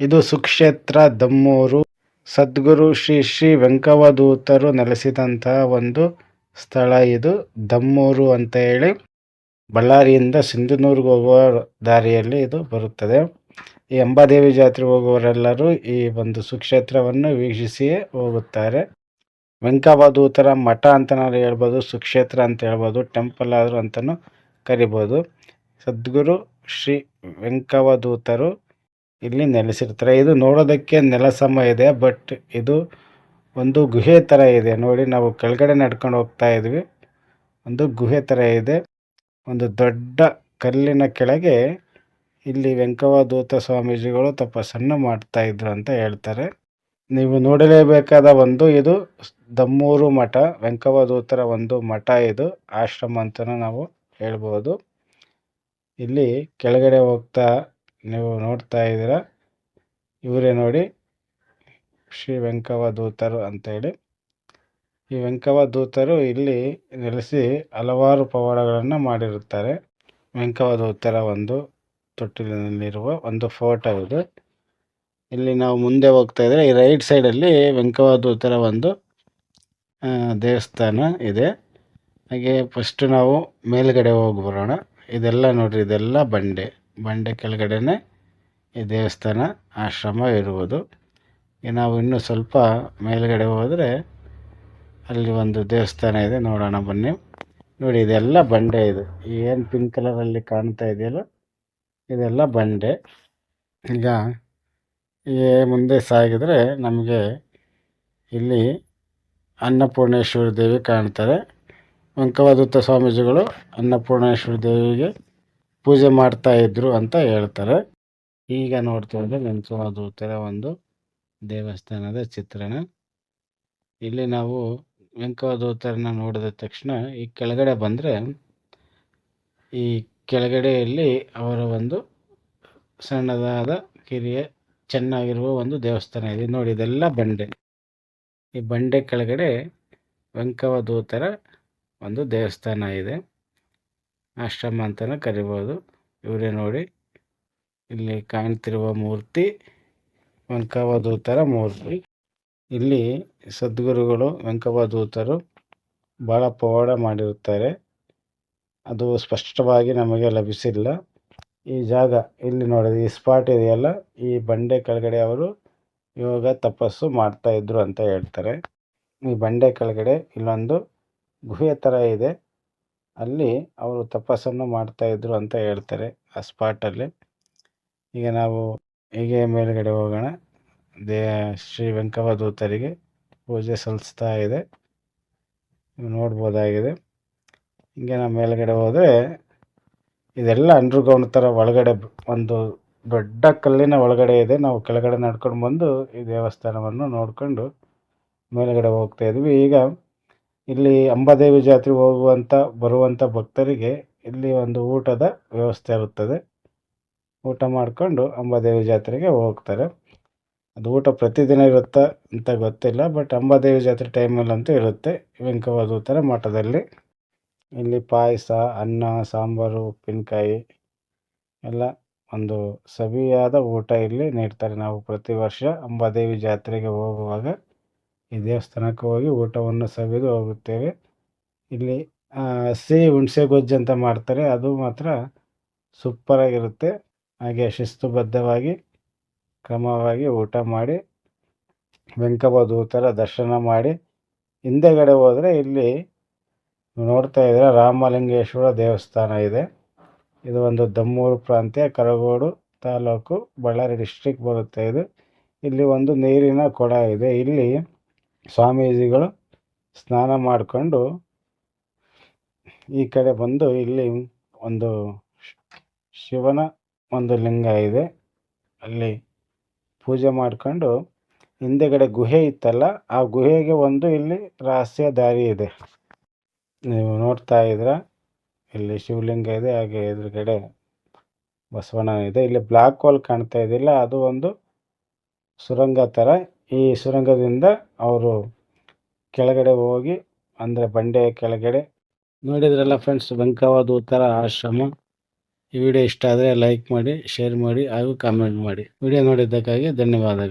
ಇದು ಸುಕ್ಷೇತ್ರ ದಮ್ಮೂರು. ಸದ್ಗುರು ಶ್ರೀ ಶ್ರೀ ವೆಂಕವದೂತರು ನೆಲೆಸಿದಂತಹ ಒಂದು ಸ್ಥಳ ಇದು ದಮ್ಮೂರು ಅಂತ ಹೇಳಿ ಬಳ್ಳಾರಿಯಿಂದ ಸಿಂಧನೂರಿಗೆ ಹೋಗುವ ದಾರಿಯಲ್ಲಿ ಇದು ಬರುತ್ತದೆ. ಈ ಅಂಬಾದೇವಿ ಜಾತ್ರೆ ಹೋಗುವವರೆಲ್ಲರೂ ಈ ಒಂದು ಸುಕ್ಷೇತ್ರವನ್ನು ವೀಕ್ಷಿಸಿಯೇ ಹೋಗುತ್ತಾರೆ. ವೆಂಕವಧೂತರ ಮಠ ಅಂತ ನಾವು ಹೇಳ್ಬೋದು, ಸುಕ್ಷೇತ್ರ ಅಂತ ಹೇಳ್ಬೋದು, ಟೆಂಪಲ್ ಆದರೂ ಅಂತಲೂ ಕರಿಬೋದು. ಸದ್ಗುರು ಶ್ರೀ ವೆಂಕವಧೂತರು ಇಲ್ಲಿ ನೆಲೆಸಿರ್ತಾರೆ ಇದು ನೋಡೋದಕ್ಕೆ ನೆಲ ಸಮ ಇದೆ ಬಟ್ ಇದು ಒಂದು ಗುಹೆ ಥರ ಇದೆ. ನೋಡಿ, ನಾವು ಕೆಳಗಡೆ ನಡ್ಕೊಂಡು ಹೋಗ್ತಾ ಇದ್ವಿ. ಒಂದು ಗುಹೆ ಥರ ಇದೆ. ಒಂದು ದೊಡ್ಡ ಕಲ್ಲಿನ ಕೆಳಗೆ ಇಲ್ಲಿ ವೆಂಕವಧೂತ ಸ್ವಾಮೀಜಿಗಳು ತಪಸ್ಸನ್ನು ಮಾಡ್ತಾ ಇದ್ರು ಅಂತ ಹೇಳ್ತಾರೆ. ನೀವು ನೋಡಲೇಬೇಕಾದ ಒಂದು, ಇದು ದಮ್ಮೂರು ಮಠ ವೆಂಕವಧೂತರ ಒಂದು ಮಠ ಇದು. ಆಶ್ರಮ ಅಂತಲೂ ನಾವು ಹೇಳ್ಬೋದು. ಇಲ್ಲಿ ಕೆಳಗಡೆ ಹೋಗ್ತಾ ನೀವು ನೋಡ್ತಾ ಇದ್ದೀರಾ? ಇವರೇ ನೋಡಿ ಶ್ರೀ ವೆಂಕವಧೂತರು ಅಂತೇಳಿ. ಈ ವೆಂಕವಧೂತರು ಇಲ್ಲಿ ನೆಲೆಸಿ ಹಲವಾರು ಪವಾಡಗಳನ್ನು ಮಾಡಿರುತ್ತಾರೆ. ವೆಂಕವಧೂತರ ಒಂದು ತೊಟ್ಟಿಲಿನಲ್ಲಿರುವ ಒಂದು ಫೋಟೋ ಇದು. ಇಲ್ಲಿ ನಾವು ಮುಂದೆ ಹೋಗ್ತಾ ಇದ್ದರೆ ಈ ರೈಟ್ ಸೈಡಲ್ಲಿ ವೆಂಕವಧೂತರ ಒಂದು ದೇವಸ್ಥಾನ ಇದೆ. ಹಾಗೆ ಫಸ್ಟ್ ನಾವು ಮೇಲ್ಗಡೆ ಹೋಗಿ ಬರೋಣ. ಇದೆಲ್ಲ ನೋಡಿರಿ, ಇದೆಲ್ಲ ಬಂಡೆ. ಬಂಡೆ ಕೆಳಗಡೆನೆ ಈ ದೇವಸ್ಥಾನ ಆಶ್ರಮ ಇರುವುದು. ನಾವು ಇನ್ನೂ ಸ್ವಲ್ಪ ಮೇಲುಗಡೆ ಹೋದರೆ ಅಲ್ಲಿ ಒಂದು ದೇವಸ್ಥಾನ ಇದೆ, ನೋಡೋಣ ಬನ್ನಿ. ನೋಡಿ, ಇದೆಲ್ಲ ಬಂಡೆ ಇದು. ಏನು ಪಿಂಕ್ ಕಲರಲ್ಲಿ ಕಾಣ್ತಾ ಇದೆಯಲ್ಲ? ಇದೆಲ್ಲ ಬಂಡೆ. ಈಗ ಈ ಮುಂದೆ ಸಾಗಿದರೆ ನಮಗೆ ಇಲ್ಲಿ ಅನ್ನಪೂರ್ಣೇಶ್ವರಿ ದೇವಿ ಕಾಣ್ತಾರೆ. ವೆಂಕವಾದತ್ತ ಸ್ವಾಮೀಜಿಗಳು ಅನ್ನಪೂರ್ಣೇಶ್ವರಿ ದೇವಿಗೆ ಪೂಜೆ ಮಾಡ್ತಾ ಇದ್ರು ಅಂತ ಹೇಳ್ತಾರೆ. ಈಗ ನೋಡ್ತಿದ್ರೆ ವೆಂಕವಧೂತರ ಒಂದು ದೇವಸ್ಥಾನದ ಚಿತ್ರಣ. ಇಲ್ಲಿ ನಾವು ವೆಂಕವಧೂತರನ್ನ ನೋಡಿದ ತಕ್ಷಣ ಈ ಕೆಳಗಡೆ ಬಂದರೆ ಈ ಕೆಳಗಡೆಯಲ್ಲಿ ಅವರ ಒಂದು ಸಣ್ಣದಾದ ಕಿರಿಯ ಚೆನ್ನಾಗಿರುವ ಒಂದು ದೇವಸ್ಥಾನ ಇದೆ. ನೋಡಿ, ಇದೆಲ್ಲ ಬಂಡೆ. ಈ ಬಂಡೆ ಕೆಳಗಡೆ ವೆಂಕವಧೂತರ ಒಂದು ದೇವಸ್ಥಾನ ಇದೆ. ಆಶ್ರಮ ಅಂತಲೇ ಕರಿಬೋದು. ಇವರೇ ನೋಡಿ, ಇಲ್ಲಿ ಕಾಣ್ತಿರುವ ಮೂರ್ತಿ, ವೆಂಕವಧೂತರ ಮೂರ್ತಿ. ಇಲ್ಲಿ ಸದ್ಗುರುಗಳು ವೆಂಕವಧೂತರು ಭಾಳ ಪವಾಡ ಮಾಡಿರುತ್ತಾರೆ. ಅದು ಸ್ಪಷ್ಟವಾಗಿ ನಮಗೆ ಲಭಿಸಿಲ್ಲ. ಈ ಜಾಗ ಇಲ್ಲಿ ನೋಡಿ ಈ ಸ್ಪಾಟ್ ಇದೆಯಲ್ಲ, ಈ ಬಂಡೆ ಕೆಳಗಡೆ ಅವರು ಯೋಗ ತಪಸ್ಸು ಮಾಡ್ತಾಯಿದ್ರು ಅಂತ ಹೇಳ್ತಾರೆ. ಈ ಬಂಡೆ ಕೆಳಗಡೆ ಇಲ್ಲೊಂದು ಗುಹೆ ಥರ ಇದೆ. ಅಲ್ಲಿ ಅವರು ತಪಸ್ಸನ್ನು ಮಾಡ್ತಾ ಇದ್ರು ಅಂತ ಹೇಳ್ತಾರೆ ಆ ಸ್ಪಾಟಲ್ಲಿ ಈಗ ನಾವು ಹೀಗೆ ಮೇಲ್ಗಡೆ ಹೋಗೋಣ. ದೇ, ಶ್ರೀ ವೆಂಕವಧೂತರಿಗೆ ಪೂಜೆ ಸಲ್ಲಿಸ್ತಾ ಇದೆ. ನೋಡ್ಬೋದಾಗಿದೆ. ಹಿಂಗೆ ನಾವು ಮೇಲ್ಗಡೆ ಹೋದರೆ ಇದೆಲ್ಲ ಅಂಡರ್ಗ್ರೌಂಡ್ ಥರ ಒಳಗಡೆ ಒಂದು ದೊಡ್ಡ ಕಲ್ಲಿನ ಒಳಗಡೆ ಇದೆ. ನಾವು ಕೆಳಗಡೆ ನಡ್ಕೊಂಡು ಬಂದು ಈ ದೇವಸ್ಥಾನವನ್ನು ನೋಡಿಕೊಂಡು ಮೇಲ್ಗಡೆ ಹೋಗ್ತಾ ಇದ್ವಿ. ಈಗ ಇಲ್ಲಿ ಅಂಬಾದೇವಿ ಜಾತ್ರೆಗೆ ಹೋಗುವಂಥ ಬರುವಂಥ ಭಕ್ತರಿಗೆ ಇಲ್ಲಿ ಒಂದು ಊಟದ ವ್ಯವಸ್ಥೆ ಇರುತ್ತದೆ. ಊಟ ಮಾಡಿಕೊಂಡು ಅಂಬಾದೇವಿ ಜಾತ್ರೆಗೆ ಹೋಗ್ತಾರೆ. ಅದು ಊಟ ಪ್ರತಿದಿನ ಇರುತ್ತಾ ಅಂತ ಗೊತ್ತಿಲ್ಲ ಬಟ್ ಅಂಬಾದೇವಿ ಜಾತ್ರೆ ಟೈಮಲ್ಲಂತೂ ಇರುತ್ತೆ. ವೆಂಕವಧೂತರ ಮಠದಲ್ಲಿ. ಇಲ್ಲಿ ಪಾಯಸ, ಅನ್ನ, ಸಾಂಬಾರು, ಉಪ್ಪಿನಕಾಯಿ ಎಲ್ಲ ಒಂದು ಸವಿಯಾದ ಊಟ ಇಲ್ಲಿ ನೀಡ್ತಾರೆ. ನಾವು ಪ್ರತಿ ವರ್ಷ ಅಂಬಾದೇವಿ ಜಾತ್ರೆಗೆ ಹೋಗುವಾಗ ಈ ದೇವಸ್ಥಾನಕ್ಕೆ ಹೋಗಿ ಊಟವನ್ನು ಸವಿದು ಹೋಗುತ್ತೇವೆ. ಇಲ್ಲಿ ಸಿಹಿ ಹುಣಸೆ ಗೊಜ್ಜು ಅಂತ ಮಾಡ್ತಾರೆ. ಅದು ಮಾತ್ರ ಸೂಪರಾಗಿರುತ್ತೆ ಹಾಗೆ ಶಿಸ್ತುಬದ್ಧವಾಗಿ ಕ್ರಮವಾಗಿ ಊಟ ಮಾಡಿ ವೆಂಕವಧೂತರ ದರ್ಶನ ಮಾಡಿ, ಹಿಂದೆಗಡೆ ಹೋದರೆ ಇಲ್ಲಿ ನೋಡ್ತಾ ಇದ್ರೆ ರಾಮಲಿಂಗೇಶ್ವರ ದೇವಸ್ಥಾನ ಇದೆ. ಇದು ಒಂದು ದಮ್ಮೂರು ಪ್ರಾಂತ್ಯ, ಕರಗೋಡು ತಾಲೂಕು, ಬಳ್ಳಾರಿ ಡಿಸ್ಟ್ರಿಕ್ಟ್ ಬರುತ್ತೆ ಇದು. ಇಲ್ಲಿ ಒಂದು ನೀರಿನ ಕೊಡ ಇದೆ. ಇಲ್ಲಿ ಸ್ವಾಮೀಜಿಗಳು ಸ್ನಾನ ಮಾಡಿಕೊಂಡು ಈ ಕಡೆ ಬಂದು ಇಲ್ಲಿ ಒಂದು ಶಿವನ ಒಂದು ಲಿಂಗ ಇದೆ. ಅಲ್ಲಿ ಪೂಜೆ ಮಾಡಿಕೊಂಡು ಹಿಂದೆಗಡೆ ಗುಹೆ ಇತ್ತಲ್ಲ, ಆ ಗುಹೆಗೆ ಒಂದು ಇಲ್ಲಿ ರಹಸ್ಯ ದಾರಿ ಇದೆ. ನೀವು ನೋಡ್ತಾ ಇದ್ರ ಇಲ್ಲಿ ಶಿವಲಿಂಗ ಇದೆ, ಹಾಗೆ ಎದುರುಗಡೆ ಬಸವಣ್ಣ ಇದೆ. ಇಲ್ಲಿ ಬ್ಲ್ಯಾಕ್ ಹೋಲ್ ಕಾಣ್ತಾ ಇದಿಲ್ಲ ಅದು ಒಂದು ಸುರಂಗ ಥರ ಈ ಸುರಂಗದಿಂದ ಅವರು ಕೆಳಗಡೆ ಹೋಗಿ, ಅಂದರೆ ಬಂಡೆ ಕೆಳಗಡೆ ನೋಡಿದ್ರಲ್ಲ ಫ್ರೆಂಡ್ಸ್ ವೆಂಕವಧೂತರ ಆಶ್ರಮ. ಈ ವಿಡಿಯೋ ಇಷ್ಟ ಆದರೆ ಲೈಕ್ ಮಾಡಿ ಶೇರ್ ಮಾಡಿ ಹಾಗೂ ಕಾಮೆಂಟ್ ಮಾಡಿ. ವಿಡಿಯೋ ನೋಡಿದ್ದಕ್ಕಾಗಿ ಧನ್ಯವಾದಗಳು.